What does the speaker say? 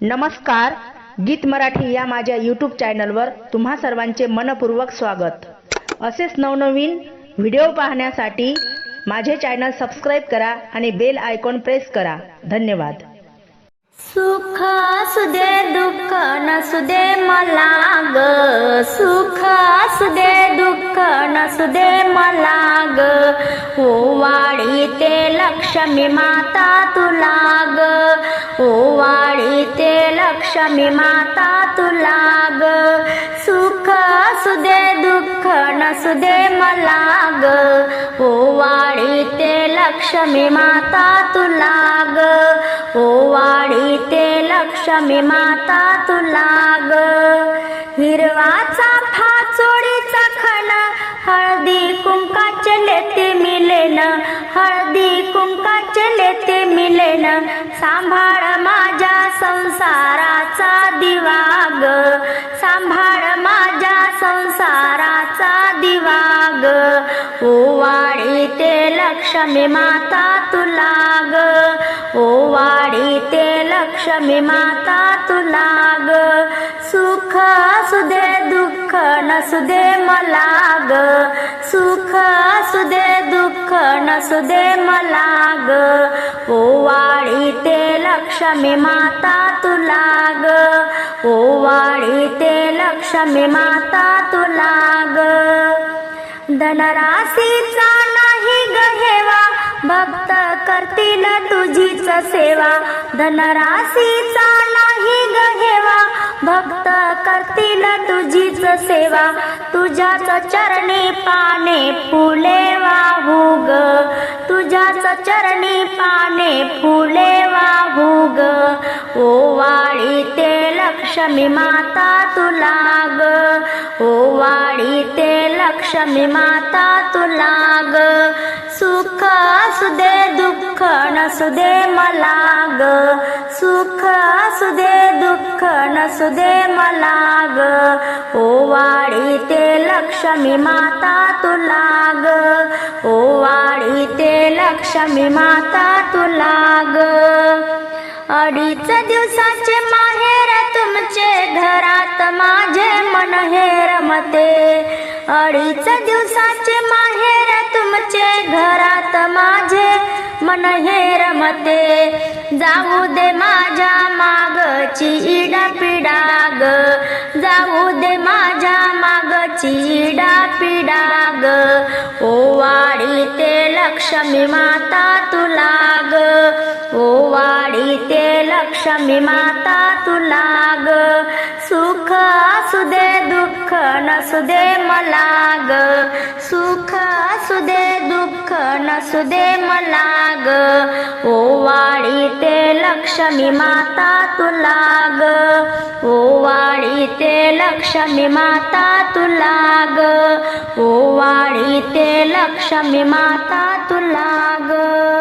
नमस्कार गीत मराठी या माझ्या यूट्यूब चॅनलवर तुम्हा सर्वांचे मनपूर्वक स्वागत. असेच नवनवीन व्हिडिओ पाहण्यासाठी माझे चॅनल सबस्क्राईब करा आणि बेल आयकॉन प्रेस करा. धन्यवाद. सुख असू दे दुःख नसू दे मला ग. सुख असू दे दुःख नसू दे मला ग ओ हो वाडी ते लक्ष्मी माता तुला ग ओ हो वाडी ते लक्ष्मी माता तुला ग सुख असू दे दुःख नसू दे मला ग ओ हो वाडी ते लक्ष्मी माता तुला ग ओ वाडी ते लक्ष्मी माता तुला ग हिरवाचा फाचोडीचा खणा हळदी कुंकाचे लेते मिलेन हळदी कुंकाचे लेते मिलेन सांभाळ माझ्या संसाराचा दिवा ग सांभाळ माझ्या संसाराचा दिवा ग ओवाडी ते लक्ष्मी माता तुला ग ओवाडी ते लक्ष्मी माता तुला ग. नसू दे मला ग. सुख असू दे दुःख नसू दे मला ग. ओवाडी ते लक्ष्मी माता तुला ग. ओवाडी ते लक्ष्मी माता तुला ग. धनराशीचा नाही गहेवा भक्त करतील तुझीच सेवा. धनराशीचा नाही गहेवा भक्त करतील तुझीच सेवा. तुझ्याच चरणी पाने फुले वाहू ग तुझ्याच चरणी पाने फुले वाहू ग ओ वाळी ते लक्ष्मी माता तुला ग. ओ वाळी ते लक्ष्मी माता तुला ग. सुख असू दे दुःख नसू दे मला ग. सुख असू दे दुःख नसू दे मला ग ओ वाडी ते लक्ष्मी माता तुला ग ओ वाडी ते लक्ष्मी माता तुला ग अडीच दिवसाचे माहेर तुमचे घरात माझे मन हे रमते. अडीच दिवसाचे माहेर तुमचे घरात माझे पण हे रमते. जाऊ दे माझ्या मागची इडा पिडा ग जाऊ दे माझ्या मागची इडा पिडा ग ओ वाडी ते लक्ष्मी माता तुला ग. ओ वाडी ते लक्ष्मी माता तुला ग. सुख असू दे दुःख नसू दे मला ग. सुख असू दे नसू दे मला ग ओ वाडी ते लक्ष्मी माता तुला ग ओ वाडी ते लक्ष्मी माता तुला ग ओ ते लक्ष्मी माता तुला ग